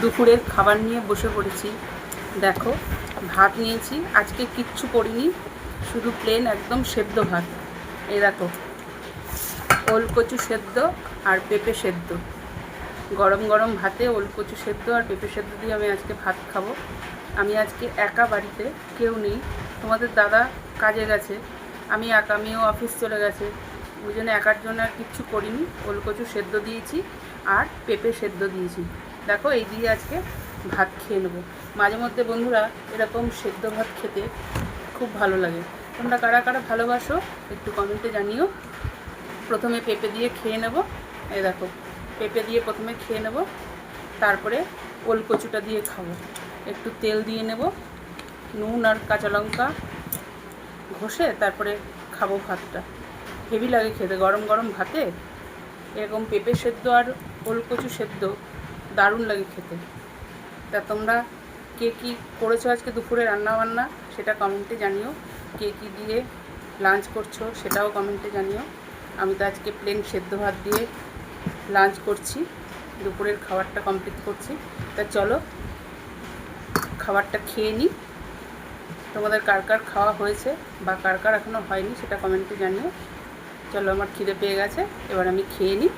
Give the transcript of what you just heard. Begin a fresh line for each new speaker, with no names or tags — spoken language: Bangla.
দুপুরের খাবার নিয়ে বসে পড়েছি। দেখো, ভাত নিয়েছি। আজকে কিচ্ছু করিনি, শুধু প্লেন একদম সেদ্ধ ভাত। এই দেখো, ওলকচু সেদ্ধ আর পেঁপে সেদ্ধ। গরম গরম ভাতে ওলকচু সেদ্ধ আর পেঁপে সেদ্ধ দিয়ে আমি আজকে ভাত খাব। আমি আজকে একা বাড়িতে কেউ নেই। তোমাদের দাদা কাজে গেছে, আমি একা, আমিও অফিস চলে গেছে। ওই জন্য একার জন্য আর কিচ্ছু করিনি। ওলকচু সেদ্ধ দিয়েছি আর পেঁপে সেদ্ধ দিয়েছি। দেখো, এই দিয়ে আজকে ভাত খেয়ে নেব। মাঝে মধ্যে বন্ধুরা এরকম সেদ্ধ ভাত খেতে খুব ভালো লাগে। তোমরা কারা কারা ভালোবাসো একটু কমেন্টে জানিও। প্রথমে পেঁপে দিয়ে খেয়ে নেব। এই দেখো, পেঁপে দিয়ে প্রথমে খেয়ে নেব। তারপরে ওল কচুটা দিয়ে খাব। একটু তেল দিয়ে নেব, নুন আর কাঁচা লঙ্কা ঘষে তারপরে খাব ভাতটা। হেভি লাগে খেতে, গরম গরম ভাতে। এরকম পেঁপে সেদ্ধ আর ওল কচু সেদ্ধ দারুণ লাগে খেতে। তা তোমরা কে কী করেছ আজকে দুপুরে রান্না বান্না সেটা কমেন্টে জানিও। কে কী দিয়ে লাঞ্চ করছ সেটাও কমেন্টে জানিও। আমি তো আজকে প্লেন সেদ্ধ ভাত দিয়ে লাঞ্চ করছি, দুপুরের খাবারটা কমপ্লিট করছি। তা চলো, খাবারটা খেয়ে নিই তোমাদের কার কার খাওয়া হয়েছে বা কার কার এখনও হয়নি সেটা কমেন্টে জানিও। চলো আমার খিদে পেয়ে গেছে, এবার আমি খেয়ে নিই